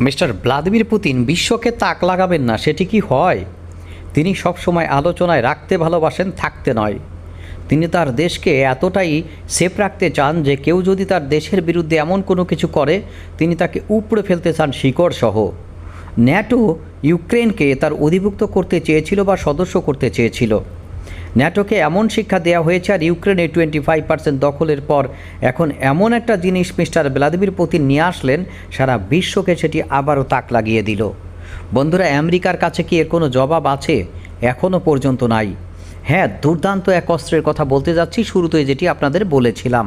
Mister Vladimir Putin বিশ্বকে তাক লাগাবেন না সেটি কি হয়। তিনি সবসময় আলোচনায় রাখতে ভালোবাসেন, থাকতে নয়। তিনি তার দেশকে এতটাই সেফ রাখতে চান যে কেউ যদি তার দেশের বিরুদ্ধে এমন কোনো কিছু করে, তিনি তাকে উপড়ে ফেলতে চান শিকড় সহ ন্যাটো ইউক্রেনকে তার অধিভুক্ত করতে চেয়েছিল বা সদস্য করতে চেয়েছিল। ন্যাটোকে এমন শিক্ষা দেওয়া হয়েছে আর ইউক্রেনে টোয়েন্টি ফাইভ পার্সেন্ট দখলের পর এখন এমন একটা জিনিস মিস্টার ভ্লাদিমির পুতিন নিয়ে আসলেন, সারা বিশ্বকে সেটি আবারও তাক লাগিয়ে দিল। বন্ধুরা, আমেরিকার কাছে কি এর কোনো জবাব আছে? এখনও পর্যন্ত নাই। হ্যাঁ দুর্দান্ত এক অস্ত্রের কথা বলতে যাচ্ছি শুরুতে যেটি আপনাদের বলেছিলাম।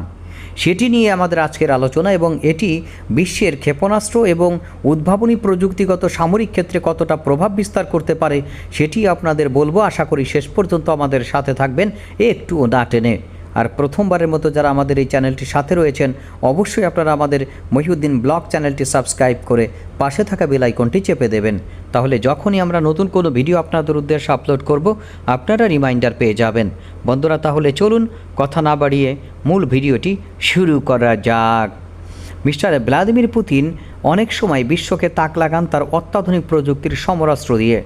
সেটি নিয়ে আমাদের আজকের আলোচনা এবং এটি বিশ্বের ক্ষেপণাস্ত্র এবং উদ্ভাবনী প্রযুক্তিগত সামরিক ক্ষেত্রে কতটা প্রভাব বিস্তার করতে পারে সেটি আপনাদের বলব। আশা করি শেষ পর্যন্ত আমাদের সাথে থাকবেন। একটুও না টেনে। আর প্রথমবারের মতো যারা আমাদের এই চ্যানেলটির সাথে রয়েছেন, অবশ্যই আপনারা আমাদের মহিউদ্দিন ব্লগ চ্যানেলটি সাবস্ক্রাইব করে পাশে থাকা বেল আইকনটি চেপে দেবেন। তাহলে যখনই আমরা নতুন কোনো ভিডিও আপনাদের উদ্দেশ্যে আপলোড করব, আপনারা রিমাইন্ডার পেয়ে যাবেন। বন্ধুরা, তাহলে চলুন কথা না বাড়িয়ে মূল ভিডিওটি শুরু করা যাক। মিস্টার ভ্লাদিমির পুতিন অনেক সময় বিশ্বকে তাক লাগান তার অত্যাধুনিক প্রযুক্তির সমরাস্ত্র দিয়ে।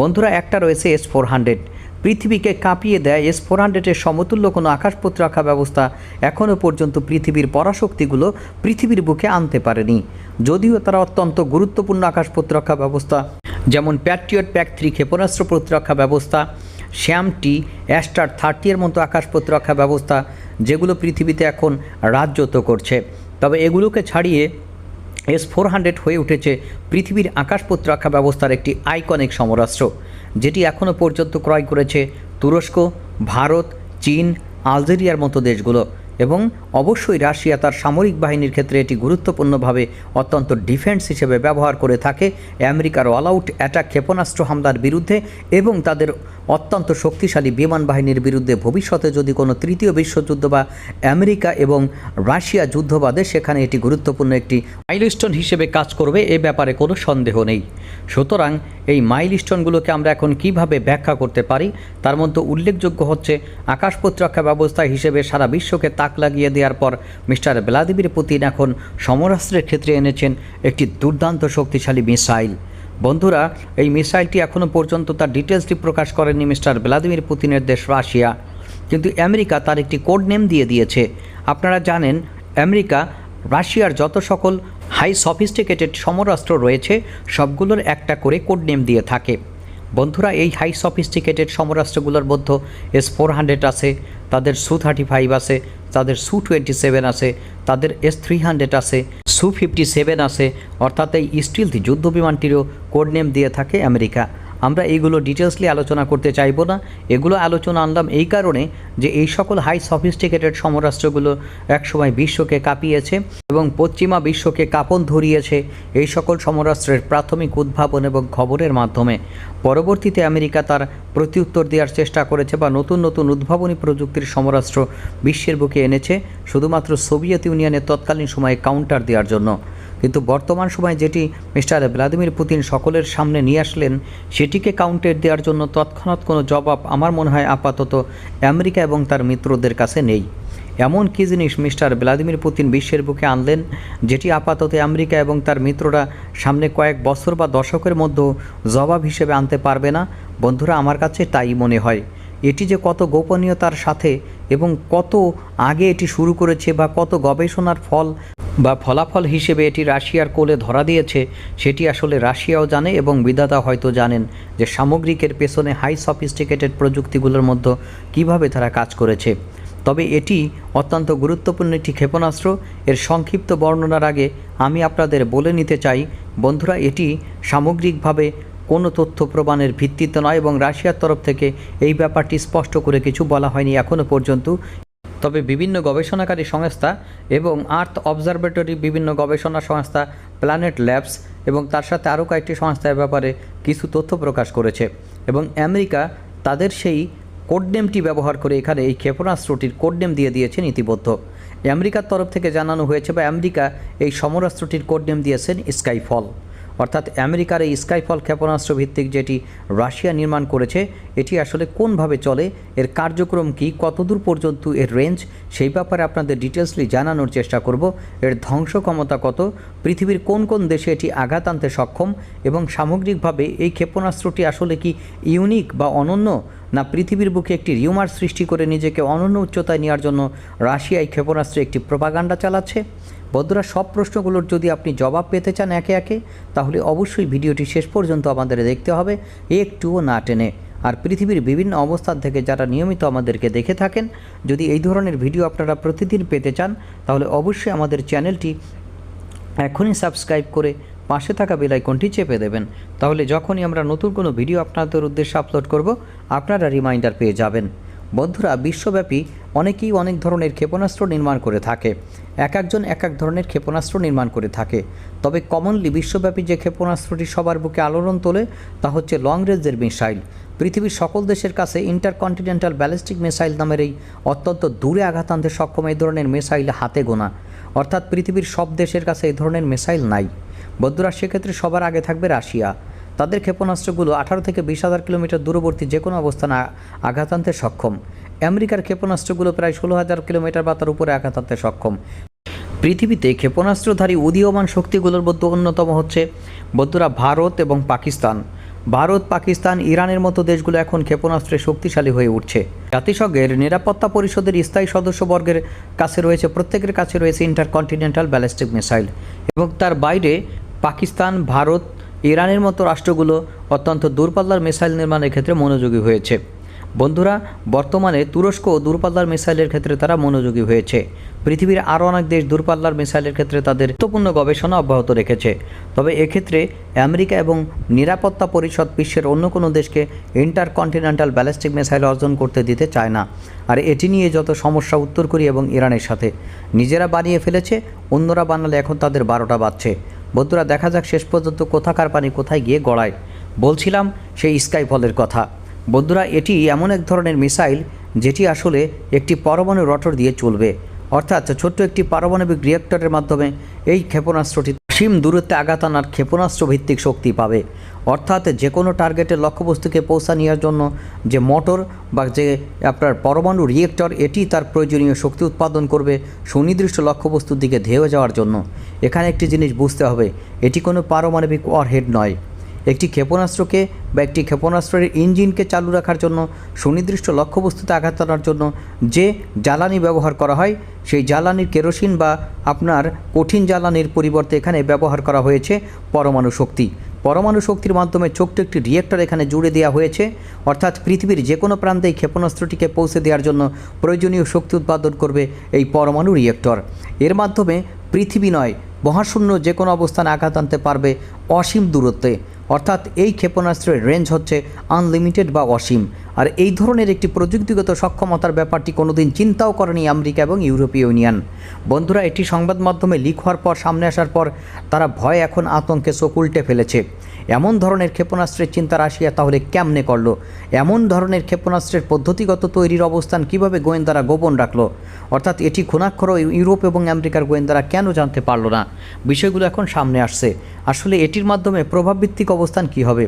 বন্ধুরা, একটা রয়েছে এস ফোর হান্ড্রেড পৃথিবীকে কাঁপিয়ে দেয় এস ফোর হান্ড্রেডের সমতুল্য কোনো আকাশ প্রতিরক্ষা ব্যবস্থা। এখনও পর্যন্ত পৃথিবীর পরাশক্তিগুলো পৃথিবীর বুকে আনতে পারেনি। যদিও তারা অত্যন্ত গুরুত্বপূর্ণ আকাশ প্রতিরক্ষা ব্যবস্থা, যেমন প্যাট্রিয়ট প্যাক থ্রি ক্ষেপণাস্ত্র প্রতিরক্ষা ব্যবস্থা শ্যামটি অ্যাস্টার থার্টি এর মতো আকাশ প্রতিরক্ষা ব্যবস্থা, যেগুলো পৃথিবীতে এখন রাজ্যত করছে। তবে এগুলোকে ছাড়িয়ে এস ফোর হান্ড্রেড হয়ে উঠেছে পৃথিবীর আকাশ প্রতিরক্ষা ব্যবস্থার একটি আইকনিক সমরাস্ত্র। যেটি এখনও পর্যন্ত ক্রয় করেছে তুরস্ক, ভারত, চীন, আলজেরিয়ার মতো দেশগুলো এবং অবশ্যই রাশিয়া তার সামরিক বাহিনীর ক্ষেত্রে এটি গুরুত্বপূর্ণভাবে অত্যন্ত ডিফেন্স হিসেবে ব্যবহার করে থাকে। আমেরিকার অল আউট অ্যাটাক ক্ষেপণাস্ত্র হামলার বিরুদ্ধে এবং তাদের অত্যন্ত শক্তিশালী বিমান বাহিনীর বিরুদ্ধে ভবিষ্যতে যদি কোনো তৃতীয় বিশ্বযুদ্ধ বা আমেরিকা এবং রাশিয়া যুদ্ধ বাদে সেখানে এটি গুরুত্বপূর্ণ একটি মাইলস্টোন হিসেবে কাজ করবে, এ ব্যাপারে কোনো সন্দেহ নেই। সুতরাং এই মাইলস্টোনগুলোকে আমরা এখন কীভাবে ব্যাখ্যা করতে পারি, তার মধ্যে উল্লেখযোগ্য হচ্ছে আকাশ প্রতিরক্ষা ব্যবস্থা হিসেবে সারা বিশ্বকে তাক লাগিয়ে দেওয়ার পর মিস্টার ভ্লাদিমির পুতিন এখন সমরাস্ত্রের ক্ষেত্রে এনেছেন একটি দুর্দান্ত শক্তিশালী মিসাইল। বন্ধুরা, এই মিসাইলটি এখনও পর্যন্ত তার ডিটেলসটি প্রকাশ করেনি মিস্টার ভ্লাদিমির পুতিনের দেশ রাশিয়া। কিন্তু আমেরিকা তার একটি কোড নেম দিয়ে দিয়েছে। আপনারা জানেন, আমেরিকা রাশিয়ার যত সকল হাই সফিস্টিকেটেড সমরাষ্ট্র রয়েছে, সবগুলোর একটা করে কোড নেম দিয়ে থাকে। বন্ধুরা, এই হাই সফিস্টিকেটেড সমরাষ্ট্রগুলোর মধ্যে এস ফোর হান্ড্রেড আছে, তাদের সু থার্টি ফাইভ আছে, তাদের সু টোয়েন্টি সেভেন আছে, তাদের এস থ্রি হান্ড্রেড আছে সু ফিফটি সেভেন আছে, অর্থাৎ এই স্টিলথ যুদ্ধ বিমানটিরও কোড নেম দিয়ে থাকে আমেরিকা আমরা এইগুলো ডিটেলসলি আলোচনা করতে চাইব না। এগুলো আলোচনা আনলাম এই কারণে যে এই সকল হাই সফিস্টিকেটেড সমরাস্ত্রগুলো একসময় বিশ্বকে কাঁপিয়েছে এবং পশ্চিমা বিশ্বকে কাঁপন ধরিয়েছে এই সকল সমরাষ্ট্রের প্রাথমিক উদ্ভাবন এবং খবরের মাধ্যমে। পরবর্তীতে আমেরিকা তার প্রত্যুত্তর দেওয়ার চেষ্টা করেছে বা নতুন নতুন উদ্ভাবনী প্রযুক্তির সমরাষ্ট্র বিশ্বের বুকে এনেছে, শুধুমাত্র সোভিয়েত ইউনিয়নের তৎকালীন সময়ে কাউন্টার দেওয়ার জন্য। কিন্তু বর্তমান সময়ে যেটি মিস্টার ভ্লাদিমির পুতিন সকলের সামনে নিয়ে আসলেন, সেটিকে কাউন্টার দেওয়ার জন্য তৎক্ষণাৎ কোনো জবাব আমার মনে হয় আপাতত আমেরিকা এবং তার মিত্রদের কাছে নেই। এমন কী জিনিস মিস্টার ভ্লাদিমির পুতিন বিশ্বের বুকে আনলেন, যেটি আপাতত আমেরিকা এবং তার মিত্ররা সামনে কয়েক বছর বা দশকের মধ্যে জবাব হিসেবে আনতে পারবে না? বন্ধুরা, আমার কাছে তাই মনে হয়। এটি যে কত গোপনীয়তার সাথে এবং কত আগে এটি শুরু করেছে বা কত গবেষণার ফল বা ফলাফল হিসেবে এটি রাশিয়ার কোলে ধরা দিয়েছে, সেটি আসলে রাশিয়াও জানে এবং বিদাতা হয়তো জানেন যে সামগ্রিকের পেছনে হাই সফিস্টিকেটেড প্রযুক্তিগুলোর মধ্যে কীভাবে তারা কাজ করেছে। তবে এটি অত্যন্ত গুরুত্বপূর্ণ একটি ক্ষেপণাস্ত্র। এর সংক্ষিপ্ত বর্ণনার আগে আমি আপনাদের বলে নিতে চাই, বন্ধুরা, এটি সামগ্রিকভাবে কোনো তথ্য প্রমাণের ভিত্তিতে নয় এবং রাশিয়ার তরফ থেকে এই ব্যাপারটি স্পষ্ট করে কিছু বলা হয়নি এখনও পর্যন্ত। তবে বিভিন্ন গবেষণাকারী সংস্থা এবং আর্থ অবজারভেটরি বিভিন্ন গবেষণা সংস্থা, প্ল্যানেট ল্যাবস এবং তার সাথে আরও কয়েকটি সংস্থা এ ব্যাপারে কিছু তথ্য প্রকাশ করেছে। এবং আমেরিকা তাদের সেই কোডনেমটি ব্যবহার করে এখানে এই ক্ষেপণাস্ত্রটির কোডনেম দিয়ে দিয়েছেন ইতিমধ্য আমেরিকার তরফ থেকে জানানো হয়েছে বা আমেরিকা এই সমরাস্ত্রটির কোডনেম দিয়েছেন স্কাইফল। অর্থাৎ আমেরিকার এই স্কাইফল ক্ষেপণাস্ত্র ভিত্তিক যেটি রাশিয়া নির্মাণ করেছে, এটি আসলে কোনভাবে চলে, এর কার্যক্রম কি, কতদূর পর্যন্ত এর রেঞ্জ সেই ব্যাপারে আপনাদের ডিটেলসলি জানানোর চেষ্টা করব। এর ধ্বংস ক্ষমতা কত, পৃথিবীর কোন কোন দেশে এটি আঘাত আনতে সক্ষম, এবং সামগ্রিকভাবে এই ক্ষেপণাস্ত্রটি আসলে কি ইউনিক বা অনন্য, না পৃথিবীর বুকে একটি রিউমার সৃষ্টি করে নিজেকে অনন্য উচ্চতায় নেওয়ার জন্য রাশিয়া এই ক্ষেপণাস্ত্রে একটি প্রপাগান্ডা চালাচ্ছে? বন্ধুরা, সব প্রশ্নগুলোর যদি আপনি জবাব পেতে চান একে একে, তাহলে অবশ্যই ভিডিওটি শেষ পর্যন্ত আমাদের দেখতে হবে একটুও না টেনে। আর পৃথিবীর বিভিন্ন অবস্থান থেকে যারা নিয়মিত আমাদেরকে দেখে থাকেন, যদি এই ধরনের ভিডিও আপনারা প্রতিদিন পেতে চান, তাহলে অবশ্যই আমাদের চ্যানেলটি এখনই সাবস্ক্রাইব করে পাশে থাকা বেল আইকনটি চেপে দেবেন। তাহলে যখনই আমরা নতুন কোনো ভিডিও আপনাদের উদ্দেশ্যে আপলোড করব, আপনারা রিমাইন্ডার পেয়ে যাবেন। বন্ধুরা, বিশ্বব্যাপী অনেকেই অনেক ধরনের ক্ষেপণাস্ত্র নির্মাণ করে থাকে। এক একজন এক এক ধরনের ক্ষেপণাস্ত্র নির্মাণ করে থাকে। তবে কমনলি বিশ্বব্যাপী যে ক্ষেপণাস্ত্রটি সবার বুকে আলোড়ন তোলে, তা হচ্ছে লং রেঞ্জের মিসাইল। পৃথিবীর সকল দেশের কাছে ইন্টারকন্টিনেন্টাল ব্যালিস্টিক মিসাইল নামের এই অত্যন্ত দূরে আঘাত আনতে সক্ষম এই ধরনের মিসাইল হাতে গোনা। অর্থাৎ পৃথিবীর সব দেশের কাছে এই ধরনের মিসাইল নাই। বন্ধুরা, সেক্ষেত্রে সবার আগে থাকবে রাশিয়া। তাদের ক্ষেপণাস্ত্রগুলো আঠারো থেকে বিশ হাজার কিলোমিটার দূরবর্তী যে কোনো অবস্থানে আঘাত আনতে সক্ষম। আমেরিকার ক্ষেপণাস্ত্রগুলো প্রায় ষোলো হাজার কিলোমিটার বা তার উপরে আঘাত আনতে সক্ষম। পৃথিবীতে ক্ষেপণাস্ত্রধারী উদীয়মান শক্তিগুলোর মধ্যে অন্যতম হচ্ছে বন্ধুরা ভারত এবং পাকিস্তান। ভারত, পাকিস্তান, ইরানের মতো দেশগুলো এখন ক্ষেপণাস্ত্রে শক্তিশালী হয়ে উঠছে। জাতিসংঘের নিরাপত্তা পরিষদের স্থায়ী সদস্যবর্গের কাছে রয়েছে, প্রত্যেকের কাছে রয়েছে ইন্টারকন্টিনেন্টাল ব্যালিস্টিক মিসাইল এবং তার বাইরে পাকিস্তান, ভারত ইরানের মতো রাষ্ট্রগুলো অত্যন্ত দূরপাল্লার মিসাইল নির্মাণের ক্ষেত্রে মনোযোগী হয়েছে। বন্ধুরা, বর্তমানে তুরস্ক দূরপাল্লার মিসাইলের ক্ষেত্রে তারা মনোযোগী হয়েছে। পৃথিবীর আরও অনেক দেশ দূরপাল্লার মিসাইলের ক্ষেত্রে তাদের গুরুত্বপূর্ণ গবেষণা অব্যাহত রেখেছে। তবে এক্ষেত্রে আমেরিকা এবং নিরাপত্তা পরিষদ বিশ্বের অন্য কোনো দেশকে ইন্টারকন্টিনেন্টাল ব্যালিস্টিক মিসাইল অর্জন করতে দিতে চায় না। আর এটি নিয়ে যত সমস্যা উত্তর কোরিয়া এবং ইরানের সাথে নিজেরা বানিয়ে ফেলেছে, অন্যরা বানালে এখন তাদের বারোটা বাজছে। বন্ধুরা, দেখা যাক শেষ পর্যন্ত কোথাকার পানি কোথায় গিয়ে গড়ায়। বলছিলাম সেই স্কাইফলের কথা। বন্ধুরা, এটি এমন এক ধরনের মিসাইল যেটি আসলে একটি পরমাণু রটর দিয়ে চলবে। অর্থাৎ ছোট্ট একটি পারমাণবিক রিয়েক্টরের মাধ্যমে এই ক্ষেপণাস্ত্রটি সীম দূরত্বে আঘাত আনার ক্ষেপণাস্ত্র ভিত্তিক শক্তি পাবে। অর্থাৎ যে কোনো টার্গেটের লক্ষ্যবস্তুকে পৌঁছা নেওয়ার জন্য যে মোটর বা যে আপনার পরমাণু রিয়েক্টর এটি তার প্রয়োজনীয় শক্তি উৎপাদন করবে সুনির্দিষ্ট লক্ষ্যবস্তুর দিকে ধেয়ে যাওয়ার জন্য। এখানে একটি জিনিস বুঝতে হবে, এটি কোনো পারমাণবিক ওয়ারহেড নয়। একটি ক্ষেপণাস্ত্রকে বা একটি ক্ষেপণাস্ত্রের ইঞ্জিনকে চালু রাখার জন্য, সুনির্দিষ্ট লক্ষ্যবস্তুতে আঘাত আনার জন্য যে জ্বালানি ব্যবহার করা হয়, সেই জ্বালানির কেরোসিন বা আপনার কঠিন জ্বালানির পরিবর্তে এখানে ব্যবহার করা হয়েছে পরমাণু শক্তি। পরমাণু শক্তির মাধ্যমে ছোট্ট একটি রিয়েক্টর এখানে জুড়ে দেওয়া হয়েছে। অর্থাৎ পৃথিবীর যে কোনো প্রান্তে এই ক্ষেপণাস্ত্রটিকে পৌঁছে দেওয়ার জন্য প্রয়োজনীয় শক্তি উৎপাদন করবে এই পরমাণু রিয়েক্টর। এর মাধ্যমে পৃথিবী নয়, মহাশূন্য যে কোনো অবস্থানে আঘাত আনতে পারবে অসীম দূরত্বে। অর্থাৎ এই ক্ষেপণাস্ত্রের রেঞ্জ হচ্ছে আনলিমিটেড বা অসীম। আর এই ধরনের একটি প্রযুক্তিগত সক্ষমতার ব্যাপারটি কোনোদিন চিন্তাও করেনি আমেরিকা এবং ইউরোপীয় ইউনিয়ন। বন্ধুরা, এটি সংবাদ মাধ্যমে লিক হওয়ার পর, সামনে আসার পর তারা ভয় এখন আতঙ্কে চোখ উল্টে ফেলেছে। এমন ধরনের ক্ষেপণাস্ত্রের চিন্তা রাশিয়া তাহলে কেমনে করল? এমন ধরনের ক্ষেপণাস্ত্রের পদ্ধতিগত তৈরির অবস্থান কীভাবে গোয়েন্দারা গোপন রাখল? অর্থাৎ এটি খুনাক্ষর ইউরোপ এবং আমেরিকার গোয়েন্দারা কেন জানতে পারল না? বিষয়গুলো এখন সামনে আসছে। আসলে এটির মাধ্যমে প্রভাবভিত্তিক অবস্থান কি হবে?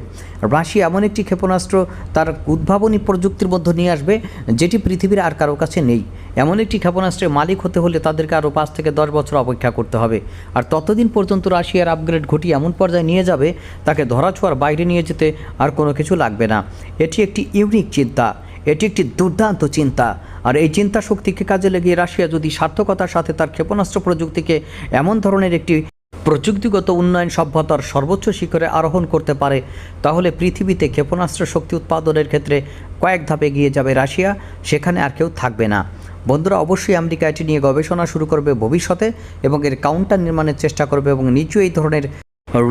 রাশিয়া এমন একটি ক্ষেপণাস্ত্র তার উদ্ভাবনী প্রযুক্তির মধ্যে নিয়ে আসবে যেটি পৃথিবীর আর কারও কাছে নেই। এমন একটি ক্ষেপণাস্ত্রের মালিক হতে হলে তাদেরকে আরও পাঁচ থেকে দশ বছর অপেক্ষা করতে হবে। আর ততদিন পর্যন্ত রাশিয়ার আপগ্রেড ঘটিয়ে এমন পর্যায়ে নিয়ে যাবে, তাকে ধরাছোঁয়ার বাইরে নিয়ে যেতে আর কোনো কিছু লাগবে না। এটি একটি ইউনিক চিন্তা, এটি একটি দুর্দান্ত চিন্তা। আর এই চিন্তা শক্তিকে কাজে লাগিয়ে রাশিয়া যদি সার্থকতার সাথে তার ক্ষেপণাস্ত্র প্রযুক্তিকে এমন ধরনের একটি প্রযুক্তিগত উন্নয়ন সভ্যতার সর্বোচ্চ শিখরে আরোহণ করতে পারে, তাহলে পৃথিবীতে ক্ষেপণাস্ত্র শক্তি উৎপাদনের ক্ষেত্রে কয়েক ধাপ এগিয়ে যাবে রাশিয়া, সেখানে আর কেউ থাকবে না। বন্ধুরা, অবশ্যই আমেরিকা এটি নিয়ে গবেষণা শুরু করবে ভবিষ্যতে এবং এর কাউন্টার নির্মাণের চেষ্টা করবে এবং নিচু এই ধরনের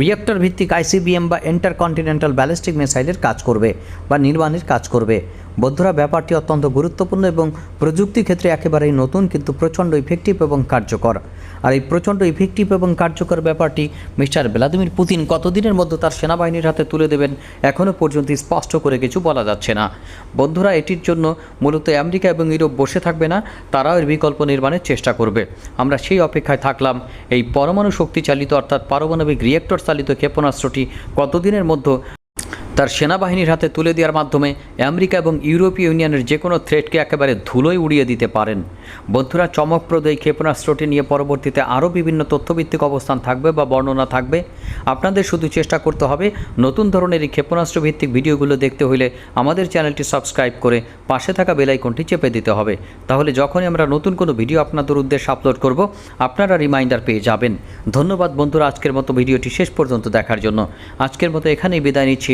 রিয়েক্টর ভিত্তিক আইসিবিএম বা ইন্টারকন্টিনেন্টাল ব্যালিস্টিক মিসাইলের কাজ করবে বা নির্মাণের কাজ করবে। বন্ধুরা ব্যাপারটি অত্যন্ত গুরুত্বপূর্ণ এবং প্রযুক্তি ক্ষেত্রে একেবারেই নতুন, কিন্তু প্রচণ্ড ইফেক্টিভ এবং কার্যকর। আর এই প্রচণ্ড ইফেক্টিভ এবং কার্যকর ব্যাপারটি মিস্টার ভ্লাদিমির পুতিন কতদিনের মধ্যে তার সেনাবাহিনীর হাতে তুলে দেবেন এখনও পর্যন্ত স্পষ্ট করে কিছু বলা যাচ্ছে না। বন্ধুরা এটির জন্য মূলত আমেরিকা এবং ইউরোপ বসে থাকবে না, তারাও এর বিকল্প নির্মাণের চেষ্টা করবে। আমরা সেই অপেক্ষায় থাকলাম। এই পরমাণু শক্তি চালিত অর্থাৎ পারমাণবিক রিয়েক্টর চালিত ক্ষেপণাস্ত্রটি কতদিনের মধ্যে তার সেনাবাহিনীর হাতে তুলে দেওয়ার মাধ্যমে আমেরিকা এবং ইউরোপীয় ইউনিয়নের যে কোনো থ্রেটকে একেবারে ধুলোয় উড়িয়ে দিতে পারেন। বন্ধুরা, চমকপ্রদ এই ক্ষেপণাস্ত্রটি নিয়ে পরবর্তীতে আরও বিভিন্ন তথ্যভিত্তিক অবস্থান থাকবে বা বর্ণনা থাকবে। আপনাদের শুধু চেষ্টা করতে হবে নতুন ধরনের এই ক্ষেপণাস্ত্র ভিত্তিক ভিডিওগুলো দেখতে হলে আমাদের চ্যানেলটি সাবস্ক্রাইব করে পাশে থাকা বেলাইকনটি চেপে দিতে হবে। তাহলে যখনই আমরা নতুন কোনো ভিডিও আপনাদের উদ্দেশ্যে আপলোড করব, আপনারা রিমাইন্ডার পেয়ে যাবেন। ধন্যবাদ বন্ধুরা, আজকের মতো ভিডিওটি শেষ পর্যন্ত দেখার জন্য। আজকের মতো এখানেই বিদায় নিচ্ছি।